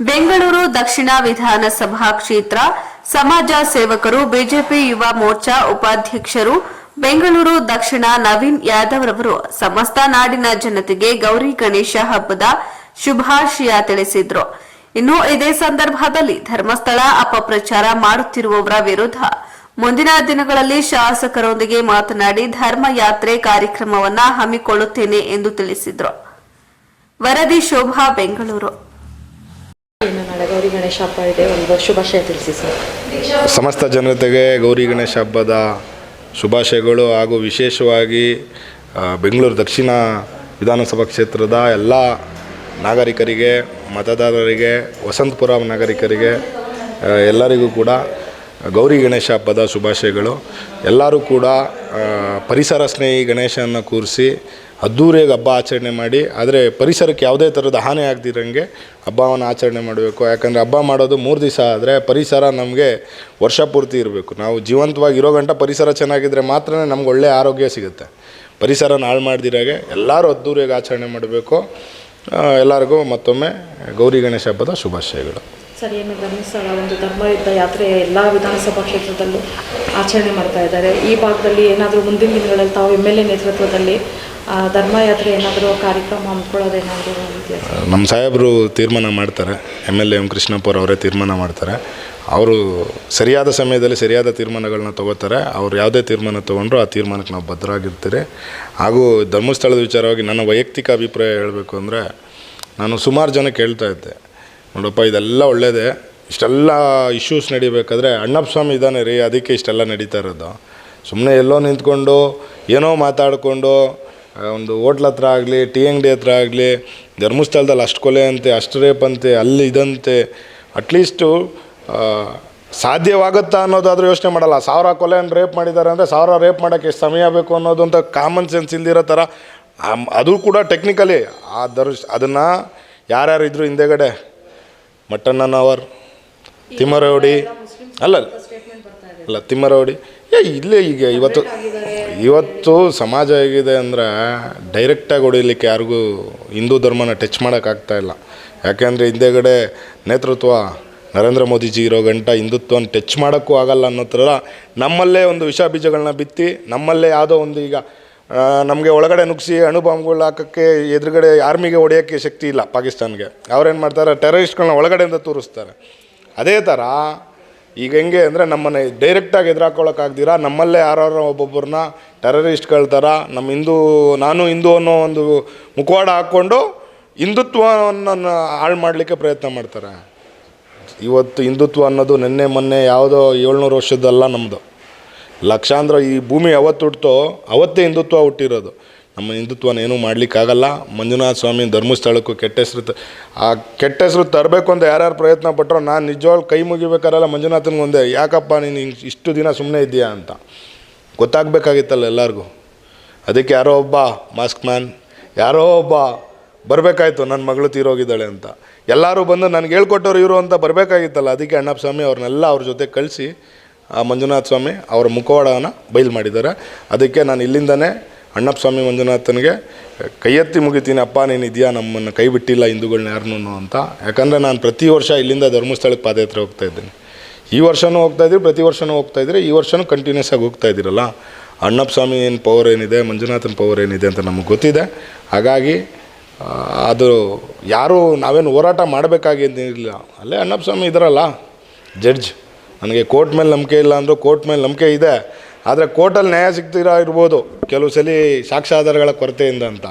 ಬೆಂಗಳೂರು ದಕ್ಷಿಣ ವಿಧಾನಸಭಾ ಕ್ಷೇತ್ರ ಸಮಾಜ ಸೇವಕರು, ಬಿಜೆಪಿ ಯುವ ಮೋರ್ಚಾ ಉಪಾಧ್ಯಕ್ಷರು, ಬೆಂಗಳೂರು ದಕ್ಷಿಣ ನವೀನ್ ಯಾದವ್ ರವರು ಸಮಸ್ತ ನಾಡಿನ ಜನತೆಗೆ ಗೌರಿ ಗಣೇಶ ಹಬ್ಬದ ಶುಭಾಶಯ ತಿಳಿಸಿದ್ರು. ಇನ್ನು ಇದೇ ಸಂದರ್ಭದಲ್ಲಿ ಧರ್ಮಸ್ಥಳ ಅಪಪ್ರಚಾರ ಮಾಡುತ್ತಿರುವವರ ವಿರುದ್ಧ ಮುಂದಿನ ದಿನಗಳಲ್ಲಿ ಶಾಸಕರೊಂದಿಗೆ ಮಾತನಾಡಿ ಧರ್ಮ ಯಾತ್ರೆ ಕಾರ್ಯಕ್ರಮವನ್ನ ಹಮ್ಮಿಕೊಳ್ಳುತ್ತೇನೆ ಎಂದು ತಿಳಿಸಿದರು. ವರದಿ ಶೋಭಾ, ಬೆಂಗಳೂರು. ಸಮಸ್ತ ಜನತೆಗೆ ಗೌರಿ ಗಣೇಶ ಹಬ್ಬದ ಶುಭಾಶಯಗಳು ಹಾಗೂ ವಿಶೇಷವಾಗಿ ಬೆಂಗಳೂರು ದಕ್ಷಿಣ ವಿಧಾನಸಭಾ ಕ್ಷೇತ್ರದ ಎಲ್ಲ ನಾಗರಿಕರಿಗೆ, ಮತದಾರರಿಗೆ, ವಸಂತಪುರ ನಾಗರಿಕರಿಗೆ ಎಲ್ಲರಿಗೂ ಕೂಡ ಗೌರಿ ಗಣೇಶ ಹಬ್ಬದ ಶುಭಾಶಯಗಳು. ಎಲ್ಲರೂ ಕೂಡ ಪರಿಸರ ಸ್ನೇಹಿ ಗಣೇಶನ ಕೂರಿಸಿ ಅದ್ದೂರಿಯಾಗಿ ಹಬ್ಬ ಆಚರಣೆ ಮಾಡಿ, ಆದರೆ ಪರಿಸರಕ್ಕೆ ಯಾವುದೇ ಥರದ ಹಾನಿ ಆಗದಿರಂಗೆ ಹಬ್ಬವನ್ನು ಆಚರಣೆ ಮಾಡಬೇಕು. ಯಾಕಂದರೆ ಹಬ್ಬ ಮಾಡೋದು ಮೂರು ದಿವಸ ಆದರೆ ಪರಿಸರ ನಮಗೆ ವರ್ಷ ಪೂರ್ತಿ ಇರಬೇಕು. ನಾವು ಜೀವಂತವಾಗಿ ಇರೋ ಗಂಟ ಪರಿಸರ ಚೆನ್ನಾಗಿದ್ದರೆ ಮಾತ್ರ ನಮ್ಗೆ ಒಳ್ಳೆಯ ಆರೋಗ್ಯ ಸಿಗುತ್ತೆ. ಪರಿಸರನ ಹಾಳು ಮಾಡ್ದಿರಾಗೆ ಎಲ್ಲರೂ ಅದ್ದೂರಿಯಾಗಿ ಆಚರಣೆ ಮಾಡಬೇಕು. ಎಲ್ಲರಿಗೂ ಮತ್ತೊಮ್ಮೆ ಗೌರಿ ಗಣೇಶ ಹಬ್ಬದ ಶುಭಾಶಯಗಳು. ಸರ್, ಏನು ಒಂದು ಧರ್ಮಯುದ್ಧ ಯಾತ್ರೆ ಎಲ್ಲ ವಿಧಾನಸಭಾ ಕ್ಷೇತ್ರದಲ್ಲೂ ಆಚರಣೆ ಮಾಡ್ತಾ ಇದ್ದಾರೆ. ಈ ಭಾಗದಲ್ಲಿ ಏನಾದರೂ ಮುಂದಿನ ದಿನಗಳಲ್ಲಿ ತಾವು ಎಂ ಎಲ್ ಎ ನೇತೃತ್ವದಲ್ಲಿ ಧರ್ಮಯಾತ್ರೆ ಏನಾದರೂ ಕಾರ್ಯಕ್ರಮ ಹಮ್ಮಿಕೊಳ್ಳೋದೇನಾದರೂ ನಮ್ಮ ಸಾಹೇಬರು ತೀರ್ಮಾನ ಮಾಡ್ತಾರೆ. ಎಂ ಎಲ್ ಎ ಎಂ ಕೃಷ್ಣಪ್ಪವ್ರು ಅವರೇ ತೀರ್ಮಾನ ಮಾಡ್ತಾರೆ. ಅವರು ಸರಿಯಾದ ಸಮಯದಲ್ಲಿ ಸರಿಯಾದ ತೀರ್ಮಾನಗಳನ್ನ ತಗೋತಾರೆ. ಅವ್ರು ಯಾವುದೇ ತೀರ್ಮಾನ ತೊಗೊಂಡ್ರು ಆ ತೀರ್ಮಾನಕ್ಕೆ ನಾವು ಬದ್ಧರಾಗಿರ್ತೀರಿ ಹಾಗೂ ಧರ್ಮಸ್ಥಳದ ವಿಚಾರವಾಗಿ ನನ್ನ ವೈಯಕ್ತಿಕ ಅಭಿಪ್ರಾಯ ಹೇಳಬೇಕು ಅಂದರೆ, ನಾನು ಸುಮಾರು ಜನ ಕೇಳ್ತಾ ಇದ್ದೆ. ನೋಡಪ್ಪ, ಇದೆಲ್ಲ ಒಳ್ಳೆಯದೇ ಇಷ್ಟೆಲ್ಲ ಇಶ್ಯೂಸ್ ನಡಿಬೇಕಾದ್ರೆ ಅಣ್ಣಪ್ಪ ಸ್ವಾಮಿ ಇದ್ದಾನೆ ರೀ, ಅದಕ್ಕೆ ಇಷ್ಟೆಲ್ಲ ನಡೀತಾ ಇರೋದು. ಸುಮ್ಮನೆ ಎಲ್ಲೋ ನಿಂತ್ಕೊಂಡು ಏನೋ ಮಾತಾಡಿಕೊಂಡು ಒಂದು ಹೋಟ್ಲ್ ಹತ್ರ ಆಗಲಿ ಟೀ ಅಂಗಡಿ ಹತ್ರ ಆಗಲಿ, ಧರ್ಮಸ್ಥಳದಲ್ಲಿ ಅಷ್ಟು ಕೊಲೆ ಅಂತೆ, ಅಷ್ಟು ರೇಪ್ ಅಂತೆ, ಅಲ್ಲಿ ಇದಂತೆ ಅಟ್ಲೀಸ್ಟು ಸಾಧ್ಯವಾಗುತ್ತಾ ಅನ್ನೋದಾದರೂ ಯೋಚನೆ ಮಾಡಲ್ಲ. ಸಾವಿರ ಕೊಲೆಯನ್ನು ರೇಪ್ ಮಾಡಿದ್ದಾರೆ ಅಂದರೆ ಸಾವಿರ ರೇಪ್ ಮಾಡೋಕ್ಕೆ ಎಷ್ಟು ಸಮಯ ಬೇಕು ಅನ್ನೋದು ಅಂತ ಕಾಮನ್ ಸೆನ್ಸ್ ಇಲ್ದಿರೋ ಥರ ಅದು ಕೂಡ ಟೆಕ್ನಿಕಲಿ ಆ ದರ್ಶ್, ಅದನ್ನು ಯಾರ್ಯಾರು ಇದ್ರು ಹಿಂದೆಗಡೆ? ಮಟ್ಟಣ್ಣನವರ್ ತಿಮ್ಮರೌಡಿ ಅಲ್ಲ ಅಲ್ಲ ತಿಮ್ಮರೌಡಿ ಏ, ಇಲ್ಲೇ ಈಗ ಇವತ್ತು ಇವತ್ತು ಸಮಾಜ ಹೇಗಿದೆ ಅಂದರೆ ಡೈರೆಕ್ಟಾಗಿ ಹೊಡಿಲಿಕ್ಕೆ ಯಾರಿಗೂ ಹಿಂದೂ ಧರ್ಮನ ಟಚ್ ಮಾಡೋಕ್ಕಾಗ್ತಾ ಇಲ್ಲ. ಯಾಕೆಂದರೆ ಹಿಂದೆಗಡೆ ನೇತೃತ್ವ ನರೇಂದ್ರ ಮೋದಿಜಿ ಇರೋ ಗಂಟ ಹಿಂದುತ್ವನ ಟಚ್ ಮಾಡೋಕ್ಕೂ ಆಗಲ್ಲ ಅನ್ನೋ ಥರ ನಮ್ಮಲ್ಲೇ ಒಂದು ವಿಷ ಬೀಜಗಳನ್ನ ಬಿತ್ತಿ, ನಮ್ಮಲ್ಲೇ ಯಾವುದೋ ಒಂದು ಈಗ ನಮಗೆ ಒಳಗಡೆ ನುಗ್ಸಿ ಅಣುಬಾಂಬ್ಗಳು ಹಾಕೋಕ್ಕೆ ಎದುರುಗಡೆ ಆರ್ಮಿಗೆ ಹೊಡೆಯೋಕ್ಕೆ ಶಕ್ತಿ ಇಲ್ಲ ಪಾಕಿಸ್ತಾನ್ಗೆ. ಅವ್ರೇನು ಮಾಡ್ತಾರೆ? ಟೆರರಿಸ್ಟ್ಗಳನ್ನ ಒಳಗಡೆಯಿಂದ ತೋರಿಸ್ತಾರೆ. ಅದೇ ಥರ ಈಗ ಹೆಂಗೆ ಅಂದರೆ ನಮ್ಮನ್ನು ಡೈರೆಕ್ಟಾಗಿ ಎದುರಾಕೊಳ್ಳೋಕ್ಕಾಗ್ದಿರ ನಮ್ಮಲ್ಲೇ ಯಾರು ಒಬ್ಬೊಬ್ಬರನ್ನ ಟೆರರಿಸ್ಟ್ಗಳ ಥರ ನಮ್ಮ ಹಿಂದೂ, ನಾನು ಹಿಂದೂ ಅನ್ನೋ ಒಂದು ಮುಖವಾಡ ಹಾಕ್ಕೊಂಡು ಹಿಂದುತ್ವವನ್ನು ಹಾಳು ಮಾಡಲಿಕ್ಕೆ ಪ್ರಯತ್ನ ಮಾಡ್ತಾರೆ. ಇವತ್ತು ಹಿಂದುತ್ವ ಅನ್ನೋದು ನಿನ್ನೆ, ಮೊನ್ನೆ ಯಾವುದೋ ಏಳ್ನೂರು ವರ್ಷದ್ದಲ್ಲ ನಮ್ಮದು ಲಕ್ಷಾಂತರ ಈ ಭೂಮಿ ಅವತ್ತು ಹುಟ್ಟೋ ಅವತ್ತೇ ಹಿಂದುತ್ವ ಹುಟ್ಟಿರೋದು. ನಮ್ಮ ಹಿಂದುತ್ವನ ಏನೂ ಮಾಡಲಿಕ್ಕಾಗಲ್ಲ. ಮಂಜುನಾಥ ಸ್ವಾಮಿ ಧರ್ಮಸ್ಥಳಕ್ಕೂ ಕೆಟ್ಟ ಹೆಸರು ತ, ಆ ಕೆಟ್ಟ ಹೆಸರು ತರಬೇಕು ಅಂತ ಯಾರ್ಯಾರು ಪ್ರಯತ್ನ ಪಟ್ಟರೋ ನಾನು ನಿಜವಾಗ್ಲೂ ಕೈ ಮುಗಿಬೇಕಾರಲ್ಲ ಮಂಜುನಾಥನಿಗೆ ಒಂದೇ, ಯಾಕಪ್ಪ ನೀನು ಇಷ್ಟು ದಿನ ಸುಮ್ಮನೆ ಇದೆಯಾ ಅಂತ. ಗೊತ್ತಾಗಬೇಕಾಗಿತ್ತಲ್ಲ ಎಲ್ಲರಿಗೂ. ಅದಕ್ಕೆ ಯಾರೋ ಒಬ್ಬ ಮಾಸ್ಕ್ ಮ್ಯಾನ್, ಯಾರೋ ಒಬ್ಬ ಬರಬೇಕಾಯ್ತು ನನ್ನ ಮಗಳು ತೀರೋಗಿದ್ದಾಳೆ ಅಂತ. ಎಲ್ಲರೂ ಬಂದು ನನಗೆ ಹೇಳ್ಕೊಟ್ಟವ್ರು ಇವರು ಅಂತ ಬರಬೇಕಾಗಿತ್ತಲ್ಲ. ಅದಕ್ಕೆ ಅಣ್ಣಪ್ಪ ಸ್ವಾಮಿ ಅವ್ರನ್ನೆಲ್ಲ ಅವ್ರ ಜೊತೆ ಕಳಿಸಿ ಆ ಮಂಜುನಾಥ ಸ್ವಾಮಿ ಅವರ ಮುಖವಾಡವನ್ನು ಬಯಲು ಮಾಡಿದ್ದಾರೆ. ಅದಕ್ಕೆ ನಾನು ಇಲ್ಲಿಂದನೇ ಅಣ್ಣಪ್ಪ ಸ್ವಾಮಿ ಮಂಜುನಾಥನಿಗೆ, ಕೈ ಎತ್ತಿ ಮುಗಿತೀನಿ, ಅಪ್ಪ ನೀನು ನಮ್ಮನ್ನು ಕೈ ಬಿಟ್ಟಿಲ್ಲ ಹಿಂದೂಗಳನ್ನ ಯಾರನ್ನೂ ಅಂತ. ಯಾಕಂದರೆ ನಾನು ಪ್ರತಿ ವರ್ಷ ಇಲ್ಲಿಂದ ಧರ್ಮಸ್ಥಳಕ್ಕೆ ಪಾದಯಾತ್ರೆ ಹೋಗ್ತಾ ಇದ್ದೀನಿ. ಈ ವರ್ಷವೂ ಹೋಗ್ತಾ ಇದ್ದೀರಿ, ಪ್ರತಿ ವರ್ಷವೂ ಹೋಗ್ತಾ ಇದ್ದೀರಿ, ಈ ವರ್ಷವೂ ಕಂಟಿನ್ಯೂಸ್ ಆಗಿ ಹೋಗ್ತಾ ಇದ್ದೀರಲ್ಲ. ಅಣ್ಣಪ್ಪ ಸ್ವಾಮಿ ಏನು ಪವರ್ ಏನಿದೆ, ಮಂಜುನಾಥನ ಪವರ್ ಏನಿದೆ ಅಂತ ನಮಗೆ ಗೊತ್ತಿದೆ. ಹಾಗಾಗಿ ಅದು ಯಾರು ನಾವೇನು ಹೋರಾಟ ಮಾಡಬೇಕಾಗಿದ್ದಿರಲಿಲ್ಲ ಅಲ್ಲೇ ಅಣ್ಣಪ್ಪ ಸ್ವಾಮಿ ಇದ್ದಾರಲ್ಲ ಜಡ್ಜ್. ನನಗೆ ಕೋರ್ಟ್ ಮೇಲೆ ನಂಬಿಕೆ ಇಲ್ಲ ಅಂದರೂ ಕೋರ್ಟ್ ಮೇಲೆ ನಂಬಿಕೆ ಇದೆ. ಆದರೆ ಕೋರ್ಟಲ್ಲಿ ನ್ಯಾಯ ಸಿಗ್ತೀರಾ ಇರ್ಬೋದು. ಕೆಲವು ಸಲ ಸಾಕ್ಷ್ಯಾಧಾರಗಳ ಕೊರತೆಯಿಂದ ಅಂತ.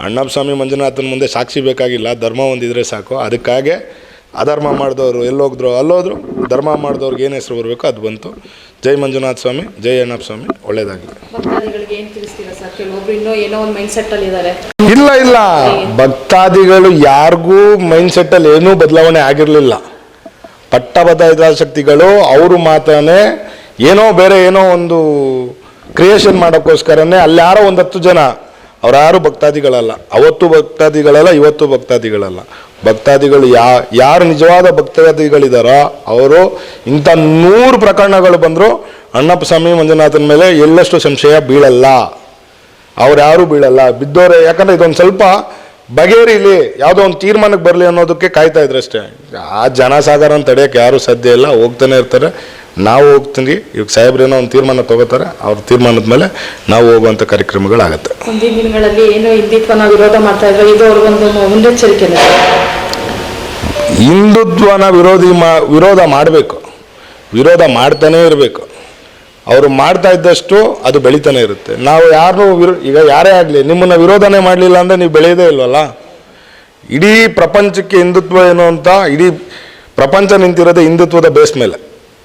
ಅಣ್ಣಪ್ಪಸ್ವಾಮಿ ಮಂಜುನಾಥನ ಮುಂದೆ ಸಾಕ್ಷಿ ಬೇಕಾಗಿಲ್ಲ. ಧರ್ಮ ಒಂದಿದ್ರೆ ಸಾಕು. ಅದಕ್ಕಾಗೆ ಅಧರ್ಮ ಮಾಡಿದವರು ಎಲ್ಲೋಗಿದ್ರು ಅಲ್ಲೋದ್ರು ಧರ್ಮ ಮಾಡಿದವ್ರಿಗೆ ಏನು ಹೆಸರು ಬರಬೇಕು ಅದು ಬಂತು. ಜೈ ಮಂಜುನಾಥ ಸ್ವಾಮಿ ಜೈ ಅಣ್ಣಪ್ಪ ಸ್ವಾಮಿ ಒಳ್ಳೇದಾಗಿದೆ ಇಲ್ಲ ಇಲ್ಲ. ಭಕ್ತಾದಿಗಳು ಯಾರಿಗೂ ಮೈಂಡ್ ಸೆಟ್ಟಲ್ಲಿ ಏನೂ ಬದಲಾವಣೆ ಆಗಿರಲಿಲ್ಲ. ಪಟ್ಟಭದ್ರ ಶಕ್ತಿಗಳು ಅವರು ಮಾತ್ರನೇ ಏನೋ ಬೇರೆ ಏನೋ ಒಂದು ಕ್ರಿಯೇಷನ್ ಮಾಡೋಕ್ಕೋಸ್ಕರನೇ ಅಲ್ಲಿ ಯಾರೋ ಒಂದು ಹತ್ತು ಜನ, ಅವ್ರು ಯಾರು ಭಕ್ತಾದಿಗಳಲ್ಲ. ಅವತ್ತು ಭಕ್ತಾದಿಗಳಲ್ಲ, ಇವತ್ತು ಭಕ್ತಾದಿಗಳಲ್ಲ. ಭಕ್ತಾದಿಗಳು ಯಾ, ಯಾರು ನಿಜವಾದ ಭಕ್ತಾದಿಗಳಿದಾರೋ, ಅವರು ಇಂಥ ನೂರು ಪ್ರಕರಣಗಳು ಬಂದರೂ, ಅಣ್ಣಪ್ಪ ಸ್ವಾಮಿ ಮಂಜುನಾಥನ ಮೇಲೆ ಎಳ್ಳಷ್ಟು ಸಂಶಯ ಬೀಳಲ್ಲ. ಅವ್ರು ಯಾರೂ ಬೀಳಲ್ಲ. ಬಿದ್ದೋರೆ, ಯಾಕಂದರೆ ಇದೊಂದು ಸ್ವಲ್ಪ ಬಗೆಹರಿಲಿ ಯಾವುದೋ ಒಂದು ತೀರ್ಮಾನಕ್ಕೆ ಬರಲಿ ಅನ್ನೋದಕ್ಕೆ ಕಾಯ್ತಾ ಇದ್ರಷ್ಟೇ ಆ ಜನಸಾಗರನ ತಡೆಯೋಕ್ಕೆ ಯಾರೂ ಸಾಧ್ಯ ಇಲ್ಲ, ಹೋಗ್ತಾನೆ ಇರ್ತಾರೆ. ನಾವು ಹೋಗ್ತೀವಿ. ಈಗ ಸಾಹೇಬ್ರೇನೋ ಒಂದು ತೀರ್ಮಾನ ತಗೋತಾರೆ. ಅವ್ರ ತೀರ್ಮಾನದ ಮೇಲೆ ನಾವು ಹೋಗುವಂಥ ಕಾರ್ಯಕ್ರಮಗಳಾಗತ್ತೆ. ಮುಂದಿನ ದಿನಗಳಲ್ಲಿ ಏನೋ ಹಿಂದುತ್ವನ ವಿರೋಧ ಮಾಡ್ತಾ ಇದ್ರೆ ಇದು ಅವ್ರಿಗೊಂದು ಮುನ್ನೆಚ್ಚರಿಕೆ ಹಿಂದುತ್ವನ ವಿರೋಧಿ ಮಾ ವಿರೋಧ ಮಾಡಬೇಕು. ವಿರೋಧ ಮಾಡ್ತಾನೇ ಇರಬೇಕು. ಅವರು ಮಾಡ್ತಾ ಇದ್ದಷ್ಟು ಅದು ಬೆಳಿತಾನೆ ಇರುತ್ತೆ. ನಾವು ಯಾರು ವಿರೋ ಈಗ ಯಾರೇ ಆಗಲಿ ನಿಮ್ಮನ್ನು ವಿರೋಧನೇ ಮಾಡಲಿಲ್ಲ ಅಂದರೆ ನೀವು ಬೆಳೆಯೋದೇ ಇಲ್ವಲ್ಲ? ಇಡೀ ಪ್ರಪಂಚಕ್ಕೆ ಹಿಂದುತ್ವ ಏನು ಅಂತ ಇಡೀ ಪ್ರಪಂಚ ನಿಂತಿರೋದೇ ಹಿಂದುತ್ವದ ಬೇಸ್ ಮೇಲೆ.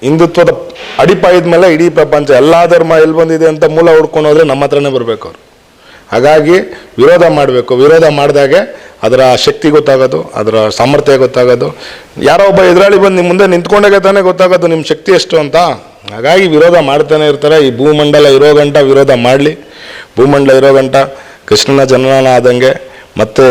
ಹಿಂದುತ್ವದ ಅಡಿಪಾಯದ ಮೇಲೆ ಇಡೀ ಪ್ರಪಂಚ ಎಲ್ಲ ಧರ್ಮ ಎಲ್ಲಿ ಬಂದಿದೆ ಅಂತ ಮೂಲ ಹುಡ್ಕೊಂಡು ಹೋದ್ರೆ ನಮ್ಮ ಹತ್ರನೇ ಬರಬೇಕು ಅವರು. ಹಾಗಾಗಿ ವಿರೋಧ ಮಾಡಬೇಕು. ವಿರೋಧ ಮಾಡಿದಾಗೆ ಅದರ ಶಕ್ತಿ ಗೊತ್ತಾಗೋದು, ಅದರ ಸಾಮರ್ಥ್ಯ ಗೊತ್ತಾಗೋದು. ಯಾರೋ ಒಬ್ಬ ಎದುರಾಳಿ ಬಂದು ನಿಮ್ಮ ಮುಂದೆ ನಿಂತ್ಕೊಂಡಾಗ ತಾನೇ ಗೊತ್ತಾಗೋದು ನಿಮ್ಮ ಶಕ್ತಿ ಎಷ್ಟು ಅಂತ. ಹಾಗಾಗಿ ವಿರೋಧ ಮಾಡ್ತಾನೆ ಇರ್ತಾರೆ. ಈ ಭೂಮಂಡಲ ಇರೋ ಗಂಟ ವಿರೋಧ ಮಾಡಲಿ. ಭೂಮಂಡಲ ಇರೋ ಗಂಟ ಕೃಷ್ಣನ ಜನನ ಆದಂಗೆ ಮತ್ತೆ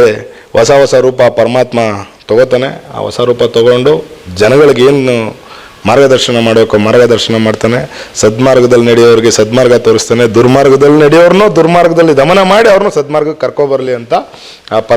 ಹೊಸ ಹೊಸ ರೂಪ ಪರಮಾತ್ಮ ತಗೋತಾನೆ. ಆ ಹೊಸ ರೂಪ ತಗೊಂಡು ಜನಗಳಿಗೆ ಏನು ಮಾರ್ಗದರ್ಶನ ಮಾಡಬೇಕು, ಮಾರ್ಗದರ್ಶನ ಮಾಡ್ತಾನೆ. ಸದ್ಮಾರ್ಗದಲ್ಲಿ ನಡೆಯೋರಿಗೆ ಸದ್ಮಾರ್ಗ ತೋರಿಸ್ತಾನೆ. ದುರ್ಮಾರ್ಗದಲ್ಲಿ ನಡೆಯೋರ್ನೋ ದುರ್ಮಾರ್ಗದಲ್ಲಿ ದಮನ ಮಾಡಿ ಅವ್ರನ್ನೂ ಸದ್ಮಾರ್ಗಕ್ಕೆ ಕರ್ಕೊಬರಲಿ ಅಂತ ಆ